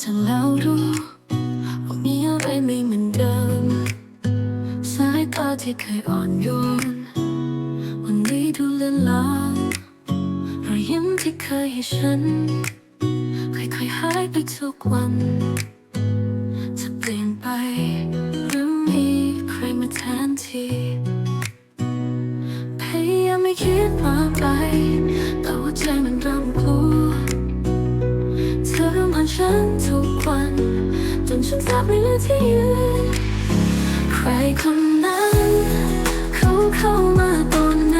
เธอแล้วรู้ว่ามีอะไรไม่เหมือนเดิม สายตาที่เคยอ่อนโยน วันนี้ดูเลือนลางรอยยิ้มที่เคยให้ฉัน ค่อยๆหายไปทุกวัน จะเปลี่ยนไปหรือมีใครมาแทนที่พยายามไม่คิดมากไป่ที่ยืนใครคนนั้นเขาเข้ามาตอนไหน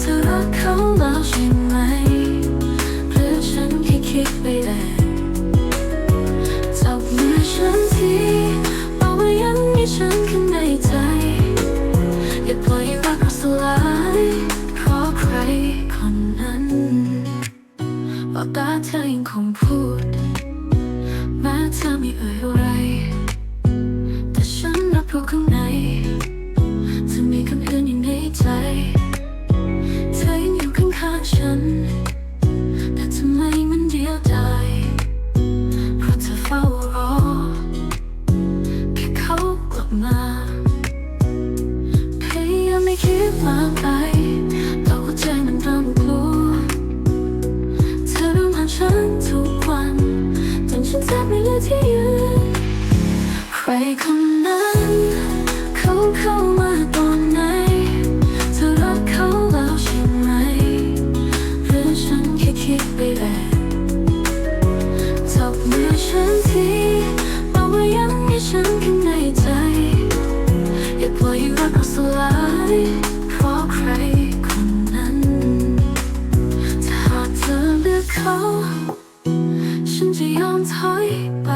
เธอรักเขาแล้วใช่ไหมหรือฉันแค่คิดไปเองจับมือฉันทีบอกว่ายังมีฉันข้างในใจอย่าปล่อยรักเราสลายเพราะใครคนนั้นบอกตาเธอยังคงพูด เข้ามาตอนไหน เธอรักเขาแล้วใช่ไหม หรือฉันแค่คิดไปเองจับมือฉันทีบอกว่ายังมีฉันข้างในใจ อย่าปล่อยให้รักเราสลายเพราะใครคนนั้น ถ้าหากเธอเลือกเขา ฉันจะยอมถอยไป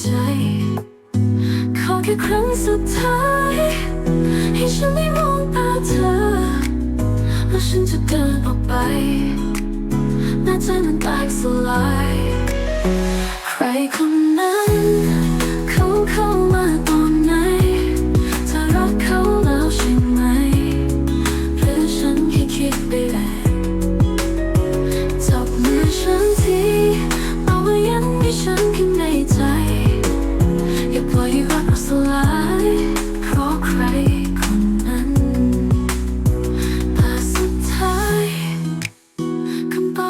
ใจ ขอแค่ครั้งสุดท้าย ให้ฉันได้มองตาเธอ แล้วฉันจะเดินออกไปหน้าใจมันแตกสลาย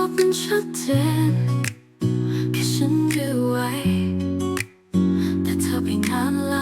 อบป็นชัดเจนแค่ฉันรู้ไว้แต่เธอไปงานละ